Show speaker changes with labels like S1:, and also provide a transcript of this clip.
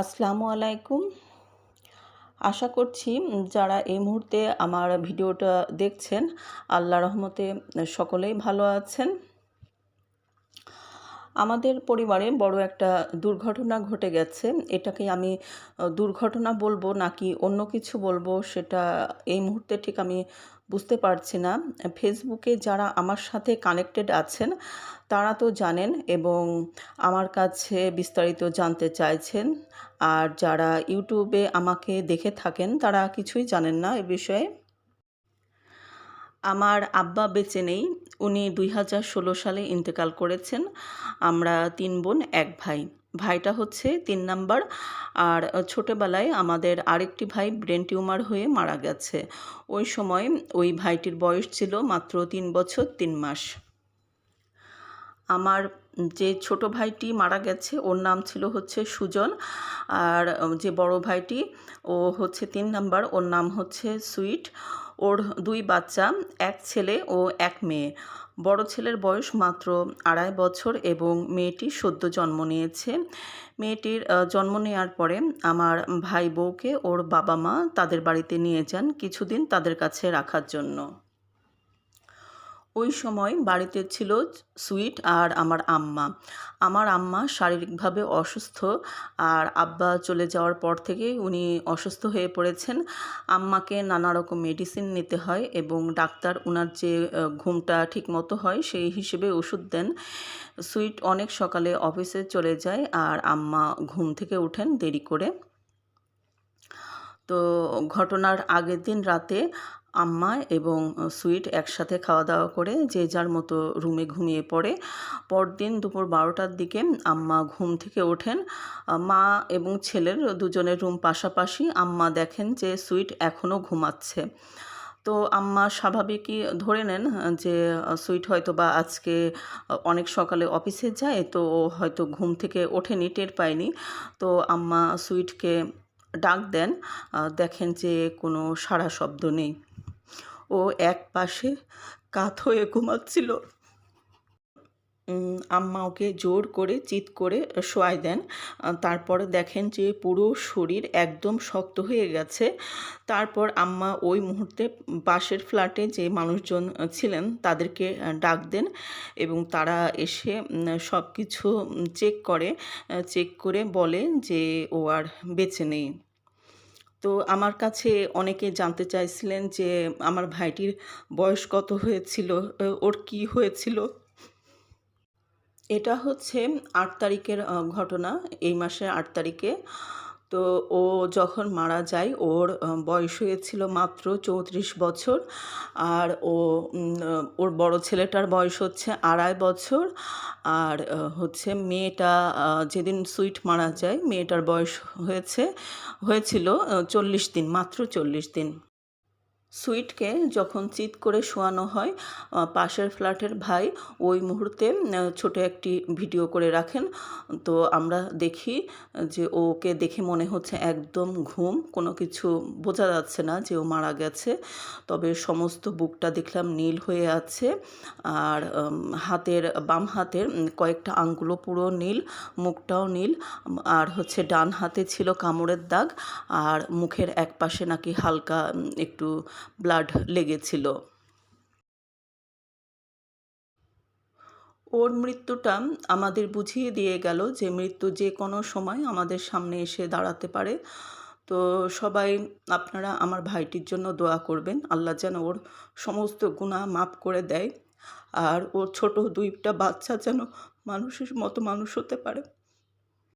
S1: আসসালামু আলাইকুম। আশা করছি যারা এই মুহূর্তে আমার ভিডিওটা দেখছেন, আল্লাহ রহমতে সকলেই ভালো আছেন। আমাদের পরিবারে বড় একটা দুর্ঘটনা ঘটে গেছে। এটাকে আমি দুর্ঘটনা বলব নাকি অন্য কিছু বলব সেটা এই মুহূর্তে ঠিক আমি বুঝতে পারছি না। ফেসবুকে যারা আমার সাথে কানেক্টেড আছেন, তারা তো জানেন এবং আমার কাছে বিস্তারিত জানতে চাইছেন। আর যারা ইউটিউবে আমাকে দেখে থাকেন, তারা কিছুই জানেন না এ বিষয়ে। আমার আব্বা বেঁচে নেই, উনি দুই হাজার ষোলো সালে ইন্তেকাল করেছেন। আমরা তিন বোন, এক ভাই। ভাইটা হচ্ছে তিন নাম্বার। আর ছোটোবেলায় আমাদের আরেকটি ভাই ব্রেন টিউমার হয়ে মারা গেছে। ওই সময় ওই ভাইটির বয়স ছিল মাত্র তিন বছর, তিন মাস। আমার যে ছোট ভাইটি মারা গেছে, ওর নাম ছিল হচ্ছে সুজন। আর যে বড় ভাইটি, ও হচ্ছে তিন নাম্বার, ওর নাম হচ্ছে সুইট। ওর দুই বাচ্চা, এক ছেলে ও এক মেয়ে। বড় ছেলের বয়স মাত্র আড়াই বছর এবং মেয়েটি সদ্য জন্ম নিয়েছে। মেয়েটির জন্ম নেওয়ার পরে আমার ভাই বউকে ওর বাবা মা তাদের বাড়িতে নিয়ে যান কিছুদিন তাদের কাছে রাখার জন্য। ওই সময় বাড়িতে ছিল সুইট আর আমার আম্মা। আমার আম্মা শারীরিকভাবে অসুস্থ আর আব্বা চলে যাওয়ার পর থেকে উনি অসুস্থ হয়ে পড়েছেন। আম্মাকে নানা রকম মেডিসিন নিতে হয় এবং ডাক্তার ওনার যে ঘুমটা ঠিক মতো হয় সেই হিসেবে ওষুধ দেন। সুইট অনেক সকালে অফিসে চলে যায় আর আম্মা ঘুম থেকে ওঠেন দেরি করে। তো ঘটনার আগের দিন রাতে আম্মা এবং সুইট একসাথে খাওয়া দাওয়া করে যে যার মতো রুমে ঘুমিয়ে পড়ে। পরদিন দুপুর বারোটার দিকে আম্মা ঘুম থেকে ওঠেন। মা এবং ছেলের দুজনের রুম পাশাপাশি আম্মা দেখেন যে সুইট এখনও ঘুমাচ্ছে। তো আম্মা স্বাভাবিকই ধরে নেন যে সুইট হয়তো বা আজকে অনেক সকালে অফিসে যায়, তো হয়তো ঘুম থেকে ওঠেনি, টের পায়নি। তো আম্মা সুইটকে ডাক দেন দেখেন যে কোনো সাড়া শব্দ নেই। ও এক পাশে কাত হয়ে ঘুমাচ্ছিল। আম্মা ওকে জোর করে চিৎ করে শোয়াই দেন। তারপরে দেখেন যে পুরো শরীর একদম শক্ত হয়ে গেছে। তারপর আম্মা ওই মুহূর্তে পাশের ফ্ল্যাটে যে মানুষজন ছিলেন তাদেরকে ডাক দেন এবং তারা এসে সব কিছু চেক করে চেক করে বলে যে ও আর বেঁচে নেই। তো আমার কাছে অনেকে জানতে চাইছিলেন যে আমার ভাইটির বয়স কত হয়েছিল ওর কি হয়েছিল? এটা হচ্ছে আট তারিখের ঘটনা। এই মাসের আট তারিখে তো ও যখন মারা যায়, ওর বয়স হয়েছিল মাত্র চৌত্রিশ বছর। আর ও ওর বড় ছেলেটার বয়স হচ্ছে আড়াই বছর। আর হচ্ছে মেয়েটা যেদিন সুইট মারা যায়, মেয়েটার বয়স হয়েছে, হয়েছিল চল্লিশ দিন, মাত্র চল্লিশ দিন। সুইটকে যখন চিৎ করে শোয়ানো হয় পাশের ফ্ল্যাটের ভাই ওই মুহূর্তে ছোট একটি ভিডিও করে রাখেন। তো আমরা দেখি যে ওকে দেখে মনে হচ্ছে একদম ঘুম, কোনো কিছু বোঝা যাচ্ছে না যে ও মারা গেছে। তবে সমস্ত বুকটা দেখলাম নীল হয়ে আছে আর হাতের, বাম হাতের কয়েকটা আঙ্গুলো পুরো নীল, মুখটাও নীল। আর হচ্ছে ডান হাতে ছিল কামড়ের দাগ আর মুখের এক পাশে নাকি হালকা একটু ব্লাড লেগেছিল। ওর মৃত্যুটা আমাদের বুঝিয়ে দিয়ে গেল যে মৃত্যু যে কোনো সময় আমাদের সামনে এসে দাঁড়াতে পারে। তো সবাই আপনারা আমার ভাইটির জন্য দোয়া করবেন। আল্লাহ যেন ওর সমস্ত গুণা মাফ করে দেয়। আর ওর ছোট দুইটা বাচ্চা যেন মানুষের মতো মানুষ হতে পারে।